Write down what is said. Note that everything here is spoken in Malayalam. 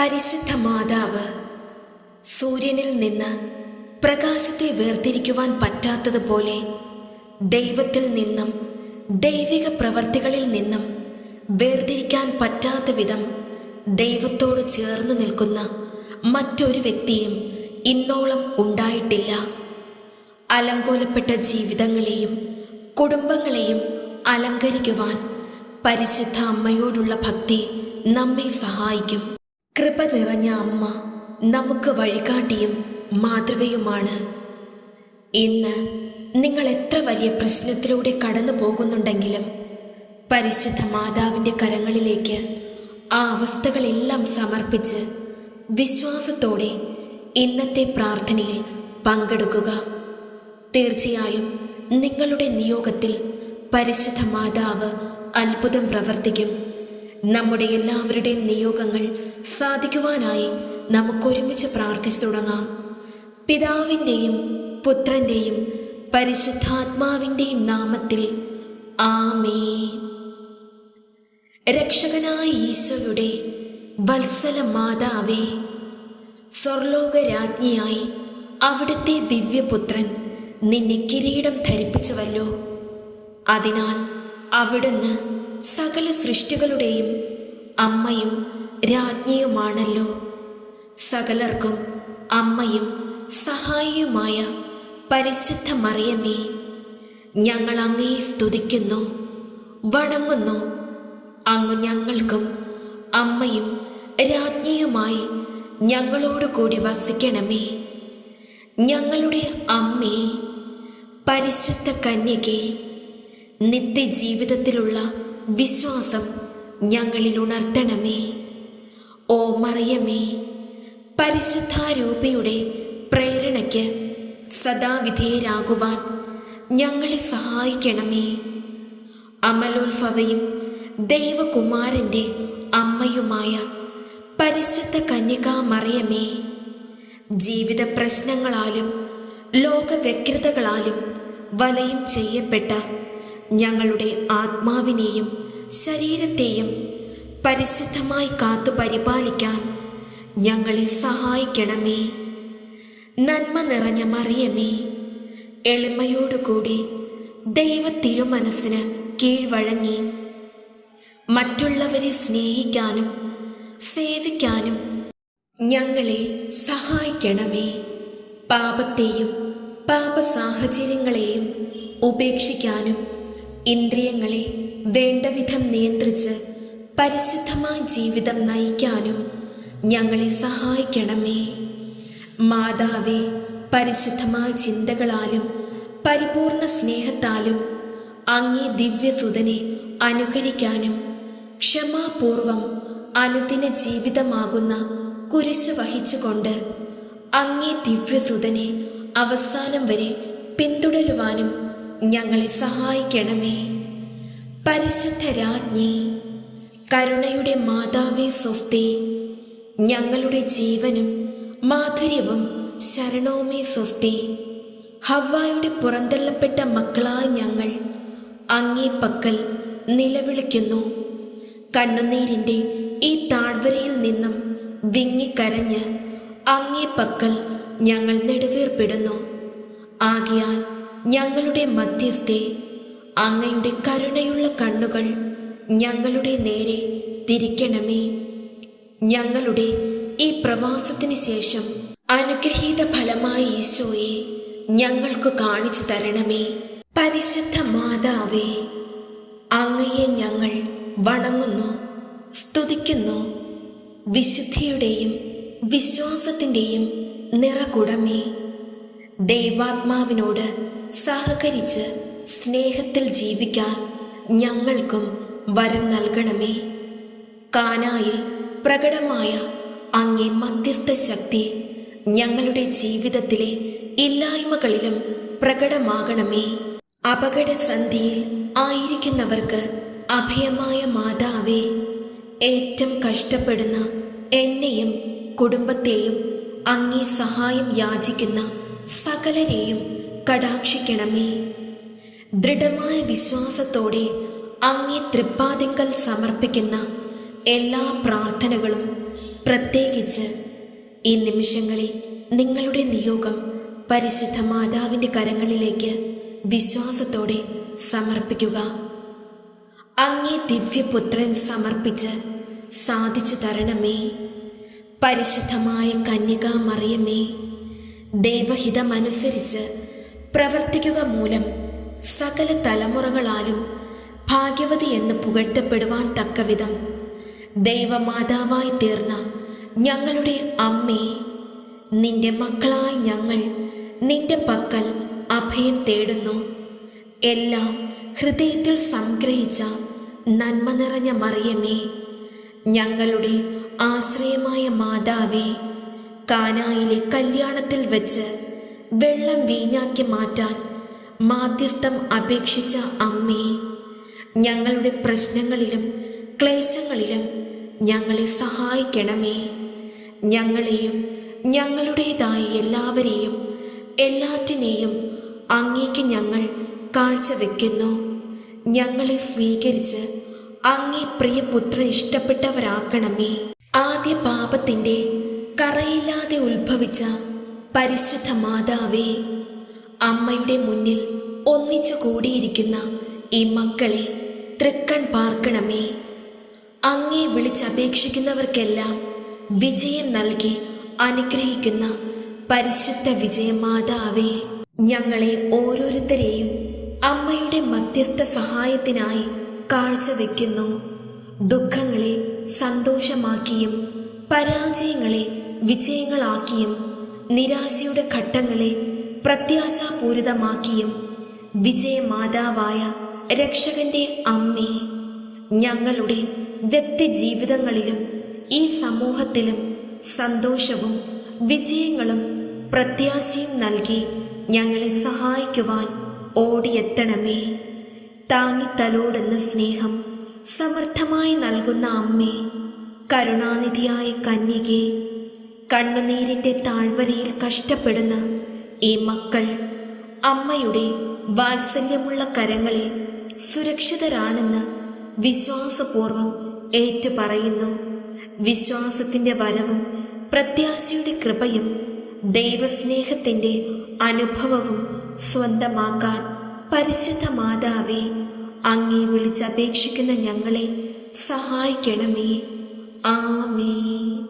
പരിശുദ്ധ മാതാവ് സൂര്യനിൽ നിന്ന് പ്രകാശത്തെ വേർതിരിക്കുവാൻ പറ്റാത്തതുപോലെ ദൈവത്തിൽ നിന്നും ദൈവിക പ്രവർത്തികളിൽ നിന്നും വേർതിരിക്കാൻ പറ്റാത്ത വിധം ദൈവത്തോട് ചേർന്ന് നിൽക്കുന്ന മറ്റൊരു വ്യക്തിയും ഇന്നോളം ഉണ്ടായിട്ടില്ല. അലങ്കോലപ്പെട്ട ജീവിതങ്ങളെയും കുടുംബങ്ങളെയും അലങ്കരിക്കുവാൻ പരിശുദ്ധ അമ്മയോടുള്ള ഭക്തി നമ്മെ സഹായിക്കും. കൃപ നിറഞ്ഞ അമ്മ നമുക്ക് വഴികാട്ടിയും മാതൃകയുമാണ്. ഇന്ന് നിങ്ങൾ എത്ര വലിയ പ്രശ്നത്തിലൂടെ കടന്നു പോകുന്നുണ്ടെങ്കിലും പരിശുദ്ധ മാതാവിന്റെ കരങ്ങളിലേക്ക് ആ അവസ്ഥകളെല്ലാം സമർപ്പിച്ച് വിശ്വാസത്തോടെ ഇന്നത്തെ പ്രാർത്ഥനയിൽ പങ്കെടുക്കുക. തീർച്ചയായും നിങ്ങളുടെ നിയോഗത്തിൽ പരിശുദ്ധ മാതാവ് അത്ഭുതം പ്രവർത്തിക്കും. നമ്മുടെ എല്ലാവരുടെയും നിയോഗങ്ങൾ സാധിക്കുവാനായി നമുക്കൊരുമിച്ച് പ്രാർത്ഥിച്ചു തുടങ്ങാം. പിതാവിന്റെയും പുത്രന്റെയും പരിശുദ്ധാത്മാവിന്റെയും നാമത്തിൽ ആമേ രക്ഷകനായ ഈശോയുടെ വത്സല മാതാവേ സ്വർലോക രാജ്ഞിയായി അവിടുത്തെ ദിവ്യപുത്രൻ നിന്നെ കിരീടം ധരിപ്പിച്ചുവല്ലോ. അതിനാൽ അവിടുന്ന് സകല സൃഷ്ടികളുടെയും അമ്മയും രാജ്ഞിയുമാണല്ലോ. സകലർക്കും അമ്മയും സഹായിയുമായ പരിശുദ്ധ മറിയമേ ഞങ്ങൾ അങ്ങയെ സ്തുതിക്കുന്നു വണങ്ങുന്നു. അങ്ങ് ഞങ്ങൾക്കും അമ്മയും രാജ്ഞിയുമായി ഞങ്ങളോട് കൂടി വസിക്കണമേ. ഞങ്ങളുടെ അമ്മേ പരിശുദ്ധ കന്യകെ നിത്യജീവിതത്തിലുള്ള വിശ്വാസം ഞങ്ങളിൽ ഉണർത്തണമേ. ഓ മറിയമേ പരിശുദ്ധാരൂപയുടെ പ്രേരണയ്ക്ക് സദാ വിധേയരാകുവാൻ ഞങ്ങളെ സഹായിക്കണമേ. അമലോത്ഭവയും ദൈവകുമാരന്റെ അമ്മയുമായ പരിശുദ്ധ കന്യകാ മറിയമേ ജീവിത പ്രശ്നങ്ങളാലും ലോകവ്യഗ്രതകളാലും വലയം ചെയ്യപ്പെട്ട ഞങ്ങളുടെ ആത്മാവിനെയും ശരീരത്തെയും പരിശുദ്ധമായി കാത്തു പരിപാലിക്കാൻ ഞങ്ങളെ സഹായിക്കണമേ. നന്മ നിറഞ്ഞ മറിയമേ എളിമയോടുകൂടി ദൈവ തിരുമനസ്സിന് കീഴ്വഴങ്ങി. മറ്റുള്ളവരെ സ്നേഹിക്കാനും സേവിക്കാനും ഞങ്ങളെ സഹായിക്കണമേ. പാപത്തെയും പാപ സാഹചര്യങ്ങളെയും ഉപേക്ഷിക്കാനും ഇന്ദ്രിയങ്ങളെ വേണ്ടവിധം നിയന്ത്രിച്ച് പരിശുദ്ധമായ ജീവിതം നയിക്കാനും ഞങ്ങളെ സഹായിക്കണമേ. മാതാവെ പരിശുദ്ധമായ ചിന്തകളാലും പരിപൂർണ സ്നേഹത്താലും അങ്ങേ ദിവ്യസുതനെ അനുകരിക്കാനും ക്ഷമാപൂർവം അനുദിന ജീവിതമാകുന്ന കുരിശ് വഹിച്ചുകൊണ്ട് അങ്ങേ ദിവ്യസുതനെ അവസാനം വരെ പിന്തുടരുവാനും ഞങ്ങളെ സഹായിക്കണമേ. പരിശുദ്ധ രാജ്ഞി കരുണയുടെ മാതാവേ സ്വസ്തി ഞങ്ങളുടെ ജീവനും മാധുര്യവും ശരണവുമേ സ്വസ്തി. ഹവ്വായുടെ പുറന്തള്ളപ്പെട്ട മക്കളായ ഞങ്ങൾ അങ്ങേ പക്കൽ നിലവിളിക്കുന്നു. കണ്ണുനീരിന്റെ ഈ താഴ്വരയിൽ നിന്നും വിങ്ങിക്കരഞ്ഞ് അങ്ങേ പക്കൽ ഞങ്ങൾ നെടുവേർപ്പെടുന്നു. ആകിയാൽ ഞങ്ങളുടെ മധ്യസ്ഥെ അങ്ങയുടെ കരുണയുള്ള കണ്ണുകൾ ഞങ്ങളുടെ നേരെ തിരിക്കണമേ. ഞങ്ങളുടെ ഈ പ്രവാസത്തിന് ശേഷം അനുഗ്രഹീത ഫലമായ ഈശോയെ ഞങ്ങൾക്ക് കാണിച്ചു തരണമേ. പരിശുദ്ധ മാതാവേ അങ്ങയെ ഞങ്ങൾ വണങ്ങുന്നു സ്തുതിക്കുന്നു. വിശുദ്ധിയുടെയും വിശ്വാസത്തിന്റെയും നിറകുടമേ. ദൈവാത്മാവിനോട് സഹകരിച്ച് സ്നേഹത്തിൽ ജീവിക്കാൻ ഞങ്ങൾക്കും വരം നൽകണമേ. കാനായിൽ പ്രകടമായ അങ്ങേ മധ്യസ്ഥ ശക്തി ഞങ്ങളുടെ ജീവിതത്തിലെ ഇല്ലായ്മകളിലും പ്രകടമാകണമേ. അപകടസന്ധിയിൽ ആയിരിക്കുന്നവർക്ക് അഭയമായ മാതാവേ ഏറ്റവും കഷ്ടപ്പെടുന്ന എന്നെയും കുടുംബത്തെയും അങ്ങേ സഹായം യാചിക്കുന്ന സകലരെയും കടാക്ഷിക്കണമേ. ദൃഢമായ വിശ്വാസത്തോടെ അങ്ങേ തൃപ്പാതിങ്കൽ സമർപ്പിക്കുന്ന എല്ലാ പ്രാർത്ഥനകളും പ്രത്യേകിച്ച് ഈ നിമിഷങ്ങളിൽ നിങ്ങളുടെ നിയോഗം പരിശുദ്ധ മാതാവിന്റെ കരങ്ങളിലേക്ക് വിശ്വാസത്തോടെ സമർപ്പിക്കുക. അങ്ങേ ദിവ്യപുത്രൻ സമർപ്പിച്ച് സാധിച്ചു തരണമേ. പരിശുദ്ധമായ കന്യക മറിയമേ ദൈവഹിതമനുസരിച്ച് പ്രവർത്തിക്കുക മൂലം സകല തലമുറകളാലും ഭാഗ്യവതി എന്ന് പുകഴ്ത്തപ്പെടുവാൻ തക്കവിധം. ദൈവമാതാവായി തീർന്ന ഞങ്ങളുടെ അമ്മേ നിന്റെ മക്കളായി ഞങ്ങൾ നിന്റെ പക്കൽ അഭയം തേടുന്നു. എല്ലാം ഹൃദയത്തിൽ സംഗ്രഹിച്ച നന്മ നിറഞ്ഞ മറിയമേ ഞങ്ങളുടെ ആശ്രയമായ മാതാവേ കാനായിലെ കല്യാണത്തിൽ വെച്ച് വെള്ളം വീഞ്ഞാക്കി മാറ്റാൻ മാധ്യസ്ഥം അപേക്ഷിച്ച അമ്മേ ഞങ്ങളുടെ പ്രശ്നങ്ങളിലും ക്ലേശങ്ങളിലും ഞങ്ങളെ സഹായിക്കണമേ. ഞങ്ങളെയും ഞങ്ങളുടേതായ എല്ലാവരെയും എല്ലാറ്റിനെയും അങ്ങേക്ക് ഞങ്ങൾ കാഴ്ചവെക്കുന്നു. ഞങ്ങളെ സ്വീകരിച്ച് അങ്ങേ പ്രിയപുത്രൻ ഇഷ്ടപ്പെട്ടവരാക്കണമേ. ആദ്യ പാപത്തിന്റെ കറയില്ലാതെ ഉത്ഭവിച്ച പരിശുദ്ധ മാതാവേ അമ്മയുടെ മുന്നിൽ ഒന്നിച്ചു കൂടിയിരിക്കുന്ന ഈ മക്കളെ തൃക്കൺ പാർക്കണമേ. അങ്ങേ വിളിച്ചപേക്ഷിക്കുന്നവർക്കെല്ലാം വിജയം നൽകി അനുഗ്രഹിക്കുന്ന പരിശുദ്ധ വിജയമാതാവേ. ഞങ്ങളെ ഓരോരുത്തരെയും അമ്മയുടെ മധ്യസ്ഥ സഹായത്തിനായി കാഴ്ചവെക്കുന്നു. ദുഃഖങ്ങളെ സന്തോഷമാക്കിയും പരാജയങ്ങളെ വിജയങ്ങളാക്കിയും നിരാശയുടെ ഘട്ടങ്ങളെ പ്രത്യാശാപൂരിതമാക്കിയും വിജയമാതാവായ രക്ഷകന്റെ അമ്മേ ഞങ്ങളുടെ വ്യക്തി ജീവിതങ്ങളിലും ഈ സമൂഹത്തിലും സന്തോഷവും വിജയങ്ങളും പ്രത്യാശയും നൽകി ഞങ്ങളെ സഹായിക്കുവാൻ ഓടിയെത്തണമേ. താങ്ങിത്തലോടുന്ന സ്നേഹം സമർത്ഥമായി നൽകുന്ന അമ്മേ കരുണാനിധിയായ കന്യകെ കണ്ണുനീരിന്റെ താഴ്വരയിൽ കഷ്ടപ്പെടുന്ന ഈ മക്കൾ അമ്മയുടെ വാത്സല്യമുള്ള കരങ്ങളിൽ സുരക്ഷിതരാണെന്ന് വിശ്വാസപൂർവം ഏറ്റുപറയുന്നു. വിശ്വാസത്തിന്റെ വരവും പ്രത്യാശയുടെ കൃപയും ദൈവസ്നേഹത്തിന്റെ അനുഭവവും സ്വന്തമാക്കാൻ പരിശുദ്ധ മാതാവെ അങ്ങേ വിളിച്ചപേക്ഷിക്കുന്ന ഞങ്ങളെ സഹായിക്കണമേ. ആമേ